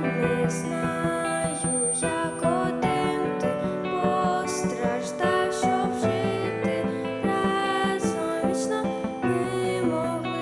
не знаю, як один ти постраждав, щоб жити разом не могли.